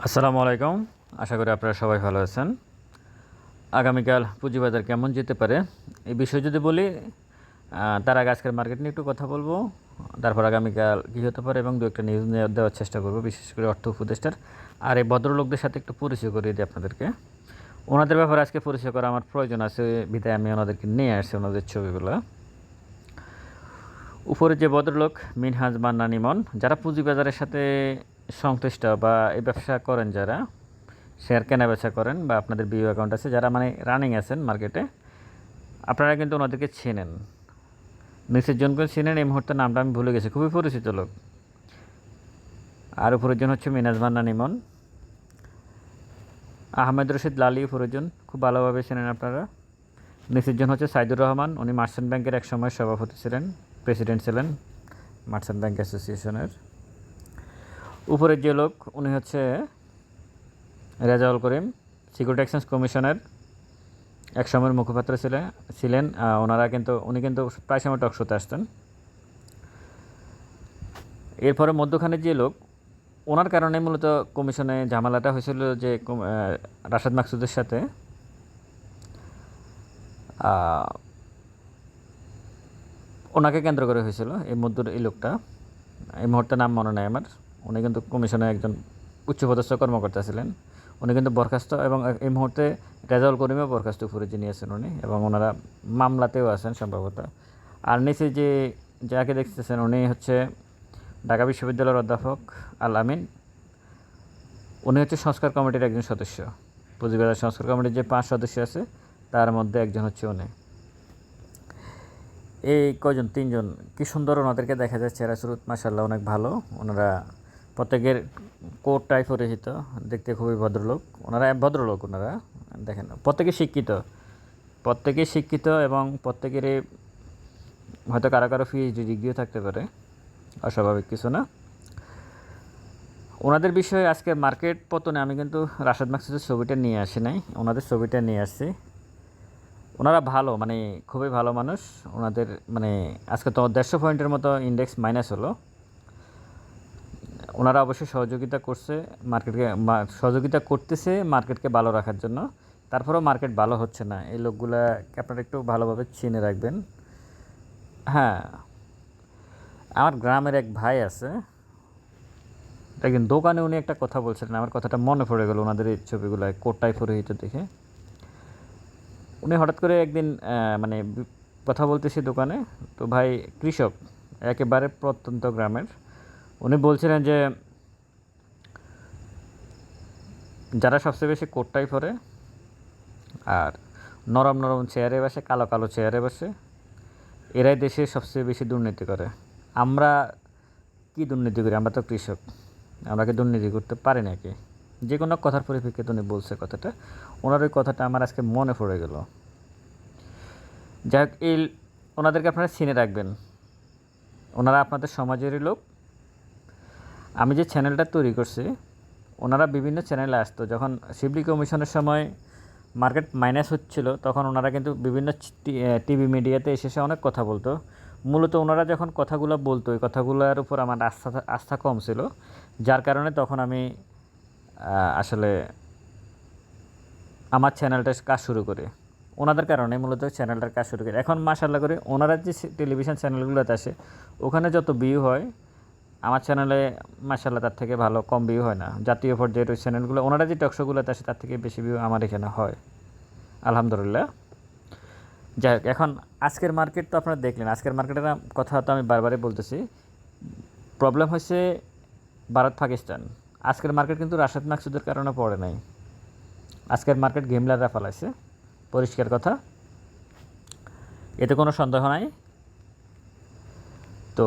আসসালামু আলাইকুম। আশা করি আপনারা সবাই ভালো আছেন। আগামীকাল পুঁজিবাজার কেমন যেতে পারে এই বিষয়ে যদি বলি তার আগে আজকের মার্কেট নিয়ে একটু কথা বলব। তারপর আগামীকাল কী হতে পারে এবং দু একটা নিউজ নিয়ে দেওয়ার চেষ্টা করব, বিশেষ করে অর্থ উপদেষ্টার। আর এই ভদ্রলোকদের সাথে একটু পরিচয় করিয়ে দিই আপনাদেরকে। ওনাদের ব্যাপারে আজকে পরিচয় করা আমার প্রয়োজন আছে, বিধায় আমি ওনাদেরকে নিয়ে আসছি ওনাদের ছবিগুলো। উপরে যে ভদ্রলোক মিনহাজ মান্না নিমন যারা পুঁজিবাজারের সাথে সংশ্লিষ্ট বা এই ব্যবসা করেন যারা, শেয়ার কেনা বেচা করেন বা আপনাদের বিও অ্যাকাউন্ট আছে, যারা মানে রানিং আছেন মার্কেটে আপনারা কিন্তু ওনাদেরকে চেনেন। নিচের জনকে চেনেন, এই মুহূর্তে নামটা আমি ভুলে গেছি, খুবই পরিচিত লোক। আর উপরের জন হচ্ছে মিনাজ মান্না নিমন। আহমেদ রশিদ লালি উপরের খুব ভালোভাবে চেনেন আপনারা। নিচের জন হচ্ছে সাইদুর রহমান, উনি মার্চেন্ট ব্যাংকের এক সময় সভাপতি ছিলেন প্রেসিডেন্ট ছিলেন মার্চেন্ট ব্যাংক অ্যাসোসিয়েশনের উপরের যে লোক, উনি হচ্ছে রেজাউল করিম সিকিউরিটি এক্সচেঞ্জ কমিশনের এক সময়ের মুখপাত্র ছিলেন ছিলেন ওনারা কিন্তু, উনি কিন্তু প্রায় সময় টক শোতে আসতেন। এরপরে মধ্যখানে যে লোক, ওনার কারণে মূলত কমিশনে ঝামেলাটা হয়েছিল যে রাশাদ মাকসুদের সাথে ওনাকে কেন্দ্র করে হয়েছিল, এই মধ্যর এই লোকটা। এই মুহূর্তে নাম মনে নেই আমার। উনি কিন্তু কমিশনে একজন উচ্চপদস্থ কর্মকর্তা ছিলেন। উনি কিন্তু বরখাস্ত এবং এই মুহূর্তে রেজাউল করিমও বরখাস্ত উপরে যিনি আছেন উনি এবং ওনারা মামলাতেও আছেন সম্ভবত। আর নিচে যে যাকে দেখতেছেন উনি হচ্ছে ঢাকা বিশ্ববিদ্যালয়ের অধ্যাপক আল আমিন। উনি হচ্ছে সংস্কার কমিটির একজন সদস্য। পুঁজিবাজার সংস্কার কমিটির যে পাঁচ সদস্য আছে, তার মধ্যে একজন হচ্ছে উনি। এই কজন তিনজন। কি সুন্দর ওনাদেরকে দেখা চেহারা সুরত মাসাল্লাহ অনেক ভালো। ওনারা প্রত্যেকের কোট টাই পরিচিত, দেখতে খুবই ভদ্রলোক। ওনারা ভদ্রলোক, ওনারা। দেখেন প্রত্যেকে শিক্ষিত। প্রত্যেকে শিক্ষিত এবং প্রত্যেকেরই হয়তো কারও কারও পিএইচডি ডিগ্রিও থাকতে পারে, অস্বাভাবিক কিছু না। ওনাদের বিষয়ে আজকে মার্কেট পতনে আমি কিন্তু রাশাদ মাকসুদের ছবিটা নিয়ে আসি নাই, ওনাদের ছবিটা নিয়ে আসছি। ওনারা ভালো মানে খুবই ভালো মানুষ। ওনাদের মানে আজকে তো দেড়শো পয়েন্টের মতো ইন্ডেক্স মাইনাস হলো। ওনারা অবশ্যই সহযোগিতা করছে মার্কেটকে সহযোগিতা করতেছে মার্কেটকে ভালো রাখার জন্য। তারপরেও মার্কেট ভালো হচ্ছে না। এই লোকগুলা আপনারা একটু ভালোভাবে চিনে রাখবেন। হ্যাঁ আমার গ্রামের এক ভাই আছে। একদিন দোকানে উনি একটা কথা বলছিলেন আমার কথাটা মনে পড়ে গেল ওনাদের এই ছবিগুলো কোটাই কোটটাই পরিহিত দেখে। উনি হঠাৎ করে একদিন মানে কথা বলতেছি দোকানে। তো ভাই, কৃষক, একেবারে প্রত্যন্ত গ্রামের। উনি বলছিলেন যে, যারা সবচেয়ে বেশি কোটটাই পরে আর নরম নরম চেয়ারে বসে, কালো কালো চেয়ারে বসে, এরাই দেশে সবচেয়ে বেশি দুর্নীতি করে। আমরা কি দুর্নীতি করি? আমরা তো কৃষক। আমরা কি দুর্নীতি করতে পারি নাকি? যে কোনো কথার পরিপ্রেক্ষিতে উনি বলছে কথাটা। ওনার ওই কথাটা আমার আজকে মনে পড়ে গেল। যাই হোক, এই, ওনাদেরকে আপনারা চিনে রাখবেন। ওনারা আপনাদের সমাজেরই লোক। আমি যে চ্যানেলটা তৈরি করছি, ওনারা বিভিন্ন চ্যানেলে আসতো। যখন শিবলি কমিশনের সময় মার্কেট মাইনাস হচ্ছিল, তখন ওনারা কিন্তু বিভিন্ন টিভি মিডিয়াতে এসে এসে অনেক কথা বলতো। মূলত ওনারা যখন কথাগুলো বলতো, ওই কথাগুলোর উপর আমার আস্থা আস্থা কম ছিল। যার কারণে তখন আমি আসলে আমার চ্যানেলটা কাজ শুরু করি। ওনাদের কারণে মূলত চ্যানেলটার কাজ শুরু করি। এখন মাসাল্লাহ করে ওনারা যে টেলিভিশন চ্যানেলগুলোতে আসে, ওখানে যত ভিউ হয় আমার চ্যানেলে মাসাল্লাহ তার থেকে ভালো কম ভিউ হয় না। জাতীয় পর্যায়ের ওই চ্যানেলগুলো ওনারা যে টকশোগুলোতে আসে, তার থেকে বেশি ভিউ আমার এখানে হয়। আলহামদুলিল্লাহ। যাই হোক, এখন আজকের মার্কেট তো আপনারা দেখলেন। আজকের মার্কেটের কথা তো আমি বারবারই বলতেছি। প্রবলেম হচ্ছে ভারত, পাকিস্তান। আজকের মার্কেট কিন্তু রাশেদ মাকসুদের কারণে পড়ে নাই। আজকের মার্কেট গেমলাররা ফেলাইছে। পরিষ্কার কথা। এতে কোনো সন্দেহ নাই। তো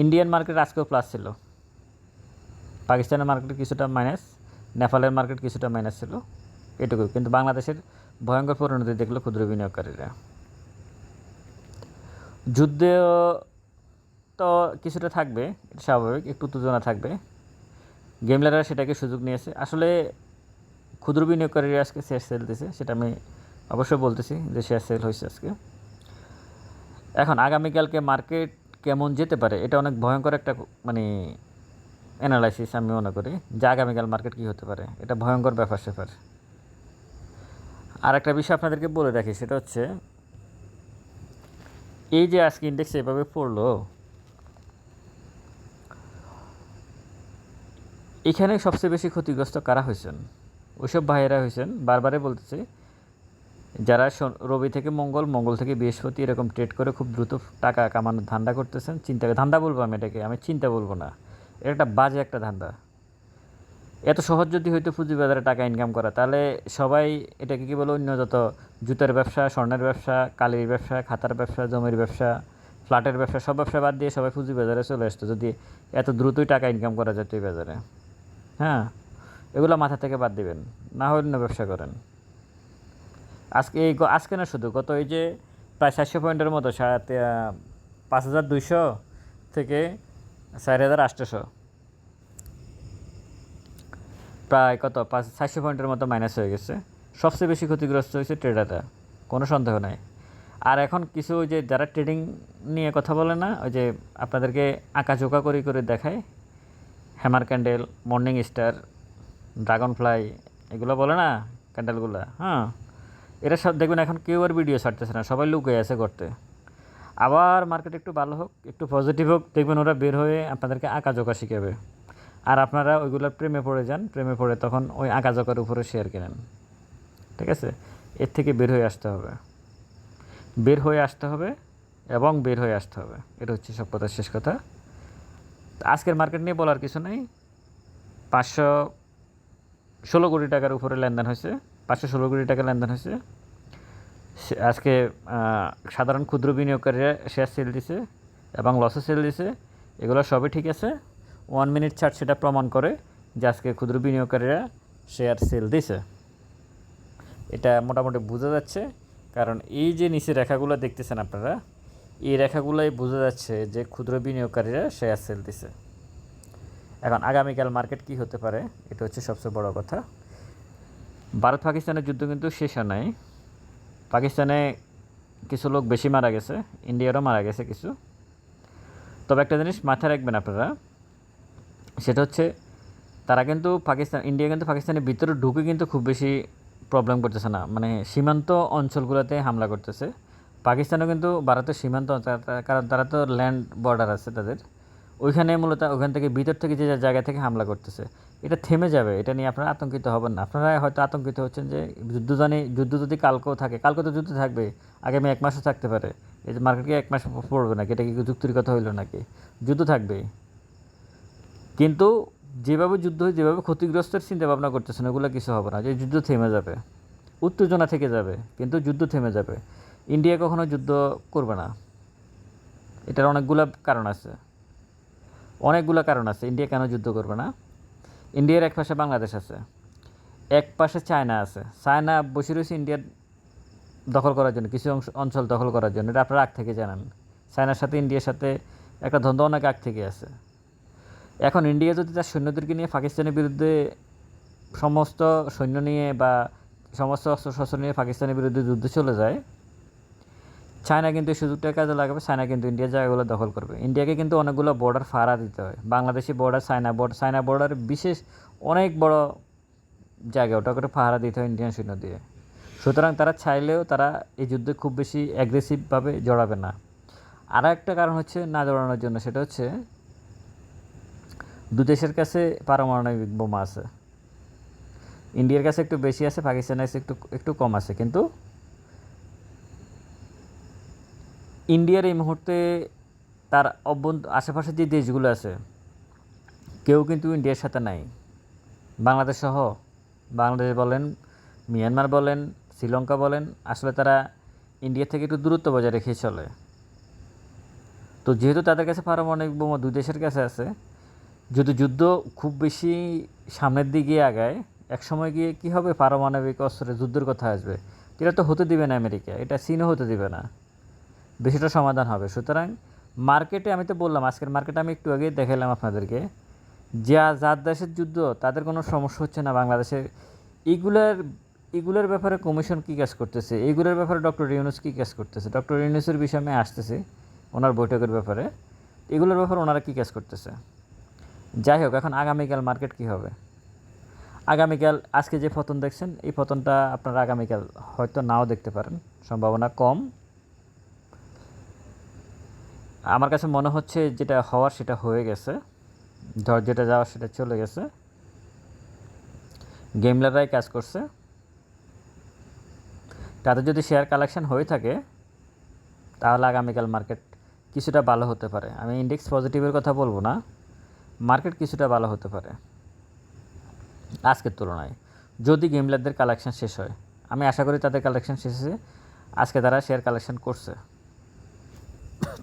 ইন্ডিয়ান মার্কেট আজকেও প্লাস ছিল। পাকিস্তানের মার্কেট কিছুটা মাইনাস নেপালের মার্কেট কিছুটা মাইনাস ছিল এটুকু কিন্তু বাংলাদেশের ভয়ঙ্কর পরিণতি দেখল ক্ষুদ্র বিনিয়োগকারীরা। যুদ্ধেও তো কিছুটা থাকবে স্বাভাবিক, একটু উত্তেজনা থাকবে। গেমলাররা সেটাকে সুযোগ নিয়েছে। আসলে ক্ষুদ্র বিনিয়োগকারীরা আজকে শেয়ার সেল দিছে, সেটা আমি অবশ্যই বলতেছি যে শেয়ার সেল হয়েছে আজকে। এখন আগামীকালকে মার্কেট কেমন যেতে পারে, এটা অনেক ভয়ঙ্কর একটা মানে অ্যানালাইসিস আমি মনে করি যে আগামীকাল মার্কেট কী হতে পারে, এটা ভয়ঙ্কর ব্যাপার স্যাপার। আর একটা বিষয় আপনাদেরকে বলে রাখি, সেটা হচ্ছে এই যে আজকে ইন্ডেক্স এভাবে পড়ল, এখানে সবচেয়ে বেশি ক্ষতিগ্রস্ত কারা হয়েছেন? ওইসব ভাইয়েরা হয়েছেন বারবারে বলতেছি যারা রবি থেকে মঙ্গল মঙ্গল থেকে বৃহস্পতি এরকম ট্রেড করে খুব দ্রুত টাকা কামানোর ধান্দা করতেছেন, চিন্তা ধান্দা বলব আমি এটাকে, আমি চিন্তা বলব না। এটা একটা বাজে একটা ধান্দা। এত সহজ যদি হয়তো পুঁজিবাজারে টাকা ইনকাম করা, তাহলে সবাই এটাকে কী বলে, অন্য যত জুতার ব্যবসা, স্বর্ণের ব্যবসা, কালির ব্যবসা, খাতার ব্যবসা, জমির ব্যবসা, ফ্ল্যাটের ব্যবসা, সব ব্যবসা বাদ দিয়ে সবাই পুঁজিবাজারে চলে আসতো, যদি এত দ্রুতই টাকা ইনকাম করা যেত এই বাজারে। হ্যাঁ এগুলো মাথা থেকে বাদ দিবেন, না হয় অন্য ব্যবসা করেন। আজকে এই আজকে না শুধু, গত এই যে প্রায় চারশো পয়েন্টের মতো, সাড়ে পাঁচ হাজার দুইশো থেকে চার হাজার আটশোশো প্রায় কত? পাঁচ, চারশো পয়েন্টের মতো মাইনাস হয়ে গেছে। সবচেয়ে বেশি ক্ষতিগ্রস্ত হয়েছে ট্রেডাররা কোনো সন্দেহ নাই। আর এখন কিছু যে যারা ট্রেডিং নিয়ে কথা বলে না, ওই যে আপনাদেরকে আঁকাঝোঁকা করে করে দেখায় hammer candle morning star dragonfly এগুলো বলে না ক্যান্ডেলগুলো হ্যাঁ। এরা সব দেখবেন এখন কেউ আর ভিডিও ছাড়তেছে না, সবাই লুকে আছে করতে আবার মার্কেট একটু ভালো হোক, একটু পজিটিভ হোক, দেখবেন ওরা বের হয়ে আপনাদেরকে আঁকা জোকা শিখাবে। আর আপনারা ওইগুলোর প্রেমে পড়ে যান, প্রেমে পড়ে তখন ওই আঁকা জোকার উপরে শেয়ার কেনেন। ঠিক আছে? এর থেকে বের হয়ে আসতে হবে। বের হয়ে আসতে হবে এবং বের হয়ে আসতে হবে। এটা হচ্ছে সব কথার শেষ কথা। আজকের মার্কেট নিয়ে বলার কিছু নেই। পাঁচশো ষোলো কোটি টাকার উপরে লেনদেন হয়েছে। পাঁচশো ষোলো কোটি টাকা লেনদেন হয়েছে। আজকে সাধারণ ক্ষুদ্র বিনিয়োগকারীরা শেয়ার সেল দিছে এবং লসে সেল দিছে। এগুলো সবই ঠিক আছে। ওয়ান মিনিট ছাড় সেটা প্রমাণ করে যে আজকে ক্ষুদ্র বিনিয়োগকারীরা শেয়ার সেল দিছে। এটা মোটামুটি বোঝা যাচ্ছে, কারণ এই যে নিচে রেখাগুলো দেখতেছেন আপনারা, এই রেখাগুলোই বোঝা যাচ্ছে যে ক্ষুদ্র বিনিয়োগকারীরা শেয়ার সেল দিছে। এখন আগামীকাল মার্কেট কি হতে পারে, এটা হচ্ছে সবচেয়ে বড় কথা। ভারত পাকিস্তানের যুদ্ধ কিন্তু শেষ হয় নাই। পাকিস্তানে কিছু লোক বেশি মারা গেছে, ইন্ডিয়ারও মারা গেছে কিছু। তবে একটা জিনিস মাথায় রাখবেন আপনারা, সেটা হচ্ছে তারা কিন্তু পাকিস্তান, ইন্ডিয়া কিন্তু পাকিস্তানের ভিতরে ঢুকে কিন্তু খুব বেশি প্রবলেম করতেছে না। মানে সীমান্ত অঞ্চলগুলোতে হামলা করতেছে। পাকিস্তানও কিন্তু ভারতের সীমান্ত কারণ তারা তো ল্যান্ড বর্ডার আছে তাদের। ওইখানে মূলত ওখান থেকে ভিতর থেকে যে জায়গা থেকে হামলা করতেছে, এটা থেমে যাবে, এটা নিয়ে আপনারা আতঙ্কিত হবেন না। আপনারা হয়তো আতঙ্কিত হচ্ছেন যে যুদ্ধ জানি যুদ্ধ যদি কালকেও থাকে কালকে তো যুদ্ধ থাকবে, আগামী এক মাসও থাকতে পারে। এই যে মার্কেটকে এক মাস পড়বে নাকি? এটা কি যুক্তির কথা হইল নাকি? যুদ্ধ থাকবেই কিন্তু যেভাবে যুদ্ধ হয়ে, যেভাবে ক্ষতিগ্রস্তের চিন্তা ভাবনা করতেছেন, ওগুলো কিছু হবে না। যে যুদ্ধ থেমে যাবে, উত্তেজনা থেকে যাবে, কিন্তু যুদ্ধ থেমে যাবে। ইন্ডিয়া কখনো যুদ্ধ করবে না। এটার অনেকগুলো কারণ আছে। অনেকগুলো কারণ আছে। ইন্ডিয়া কেন যুদ্ধ করবে না? ইন্ডিয়ার এক পাশে বাংলাদেশ আছে, এক পাশে চায়না আছে। চায়না বসে রয়েছে ইন্ডিয়ার দখল করার জন্য, কিছু অংশ অঞ্চল দখল করার জন্য। এটা আপনারা আগ থেকে জানান। চায়নার সাথে, ইন্ডিয়ার সাথে একটা দ্বন্দ্ব অনেক আগ থেকে আছে। এখন ইন্ডিয়া যদি তার সৈন্যদেরকে নিয়ে পাকিস্তানের বিরুদ্ধে সমস্ত সৈন্য নিয়ে বা সমস্ত অস্ত্র শস্ত্র নিয়ে পাকিস্তানের বিরুদ্ধে যুদ্ধে চলে যায় চায়না কিন্তু এই সুযোগটা কাজে লাগাবে, চায়না কিন্তু ইন্ডিয়ার জায়গাগুলো দখল করবে। ইন্ডিয়াকে কিন্তু অনেকগুলো বর্ডার ফাড়া দিতে হয়। Bangladeshi border China border China border বিশেষ অনেক বড় জায়গা, ওটা করে পাহারা দিতে হয় ইন্ডিয়ান সৈন্য দিয়ে। সুতরাং তারা চাইলেও তারা এই যুদ্ধে খুব বেশি অ্যাগ্রেসিভভাবে জড়াবে না। আর একটা কারণ হচ্ছে না জড়ানোর জন্য, সেটা হচ্ছে দু দেশের কাছে পারমাণবিক বোমা আছে। ইন্ডিয়ার কাছে একটু বেশি আছে পাকিস্তানের কাছে একটু একটু কম আছে। কিন্তু ইন্ডিয়ার এই মুহূর্তে তার অভ্যন্ত আশেপাশে যে দেশগুলো আছে, কেউ কিন্তু ইন্ডিয়ার সাথে নাই। বাংলাদেশ সহ, বাংলাদেশ বলেন, মিয়ানমার বলেন, শ্রীলঙ্কা বলেন, আসলে তারা ইন্ডিয়া থেকে একটু দূরত্ব বজায় রেখে চলে। তো যেহেতু তাদের কাছে পারমাণবিক বোমা দুই দেশের কাছে আছে, যদি যুদ্ধ খুব বেশি সামনের দিকে আগায় এক সময় গিয়ে কী হবে? পারমাণবিক অস্ত্রের যুদ্ধের কথা আসবে। এটা তো হতে দিবে না আমেরিকা, এটা চীনও হতে দিবে না। বেশিটা সমাধান হবে। সুতরাং মার্কেটে আমি তো বললাম, আজকের মার্কেটে আমি একটু আগেই দেখালাম আপনাদেরকে। যা, যার দেশের যুদ্ধ, তাদের কোনো সমস্যা হচ্ছে না বাংলাদেশের এগুলার, এগুলোর ব্যাপারে কমিশন কী কাজ করতেছে? এইগুলোর ব্যাপারে ডক্টর ইউনুস কী কাজ করতেছে? ডক্টর ইউনুসের বিষয়ে আমি আসতেছি ওনার বৈঠকের ব্যাপারে। এগুলোর ব্যাপারে ওনারা কী কাজ করতেছে? যাই হোক, এখন আগামীকাল মার্কেট কী হবে? আগামীকাল, আজকে যে পতন দেখছেন, এই পতনটা আপনারা আগামীকাল হয়তো নাও দেখতে পারেন। সম্ভাবনা কম। আমার কাছে মনে হচ্ছে যেটা হওয়ার সেটা হয়ে গেছে। ধর যেটা যাওয়ার সেটা চলে গেছে। গেমলাররাই কাজ করছে। তাদের যদি শেয়ার কালেকশন হয়ে থাকে, তাহলে আগামীকাল মার্কেট কিছুটা ভালো হতে পারে। আমি ইন্ডেক্স পজিটিভের কথা বলব না। মার্কেট কিছুটা ভালো হতে পারে। আজকের তুলনায়। যদি গেমলারদের কালেকশন শেষ হয়, আমি আশা করি তাদের কালেকশন শেষ আজকে তারা শেয়ার কালেকশন করছে।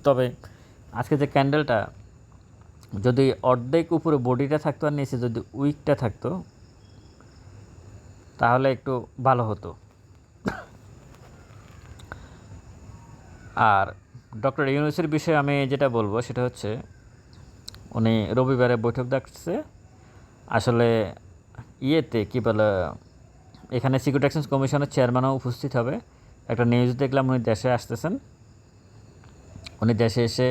তবে আজকে যে ক্যান্ডেলটা, যদি অর্ধেক উপরে বডিটা থাকতো আর নিচে যদি উইকটা থাকতো, তাহলে একটু ভালো হতো। আর ডক্টর ইউনুসের বিষয়ে আমি যেটা বলব, সেটা হচ্ছে উনি রবিবারে বৈঠক ডাকছে। আসলে ইয়েতে কী বলে, এখানে সিকিউরিটি এক্সচেঞ্জ কমিশনের চেয়ারম্যানও উপস্থিত হবে। একটা নিউজ দেখলাম উনি দেশে আসতেছেন। দেশে এসে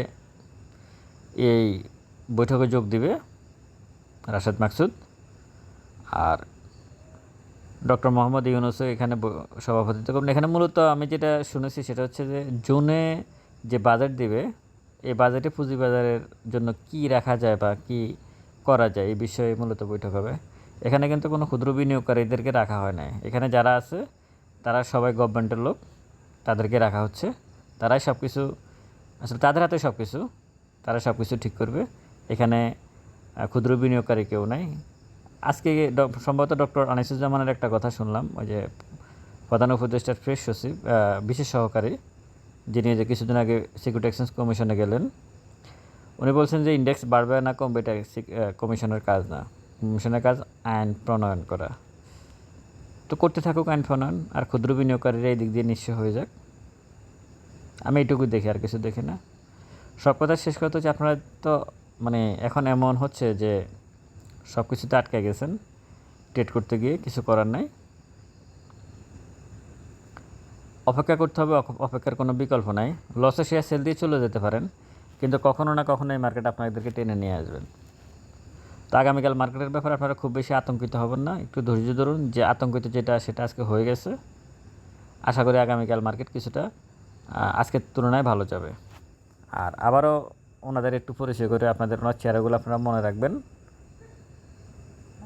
এই বৈঠকে যোগ দিবে রাশেদ মাকসুদ আর ডক্টর মোহাম্মদ ইউনুসও এখানে সভাপতিত্ব করবেন। এখানে মূলত আমি যেটা শুনেছি সেটা হচ্ছে যে জুনে যে বাজেট দিবে, এই বাজেটে পুঁজিবাজারের জন্য কি রাখা যায় বা কি করা যায় এই বিষয়ে মূলত বৈঠক হবে। এখানে কিন্তু কোনো ক্ষুদ্র বিনিয়োগকারীদেরকে রাখা হয় নাই। এখানে যারা আছে, তারা সবাই গভর্নমেন্টের লোক, তাদেরকে রাখা হচ্ছে। তারাই সব কিছু আসলে তাদের হাতে সব কিছু তারা সব কিছু ঠিক করবে। এখানে ক্ষুদ্র বিনিয়োগকারী কেউ নাই। আজকে সম্ভবত ডক্টর আনিসুজ্জামানের একটা কথা শুনলাম, ওই যে প্রধান উপদেষ্টার ফ্রেশ সচিব বিশেষ সহকারী, যিনি যে কিছুদিন আগে সিকিউরিটি এক্সচেঞ্জ কমিশনে গেলেন, উনি বলছেন যে ইন্ডেক্স বাড়বে না কমবে, এটা কমিশনের কাজ না। কমিশনের কাজ আইন প্রণয়ন করা। তো করতে থাকুক আইন প্রণয়ন, আর ক্ষুদ্র বিনিয়োগকারীরা এই দিক দিয়ে নিঃস্ব হয়ে যাক। আমি এইটুকু দেখি আর কিছু দেখি না। সব কথা শেষ কথা হচ্ছে আপনারা তো মানে এখন এমন হচ্ছে যে সব কিছুতে আটকে গেছেন ট্রেড করতে গিয়ে কিছু করার নাই। অপেক্ষা করতে হবে অপেক্ষার কোনো বিকল্প নাই। লসে শেয়ার সেল দিয়ে চলে যেতে পারেন, কিন্তু কখনো না কখনো এই মার্কেট আপনাদেরকে টেনে নিয়ে আসবেন। তো আগামীকাল মার্কেটের ব্যাপারে আপনারা খুব বেশি আতঙ্কিত হবেন না। একটু ধৈর্য ধরুন, যে আতঙ্কিত যেটা সেটা আজকে হয়ে গেছে। আশা করি আগামীকাল মার্কেট কিছুটা আজকের তুলনায় ভালো যাবে। আর আবারও ওনাদের একটু পরিচয় করে আপনাদের ওনার চেহারাগুলো আপনারা মনে রাখবেন।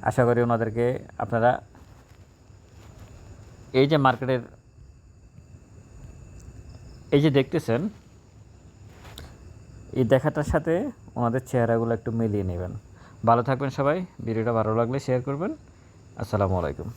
আশা করি ওনাদেরকে আপনারা এই যে মার্কেটের, এই যে দেখতেছেন, এই দেখাটার সাথে ওনাদের চেহারাগুলো একটু মিলিয়ে নেবেন। ভালো থাকবেন সবাই, ভিডিওটা ভালো লাগলে শেয়ার করবেন। আসসালামু আলাইকুম।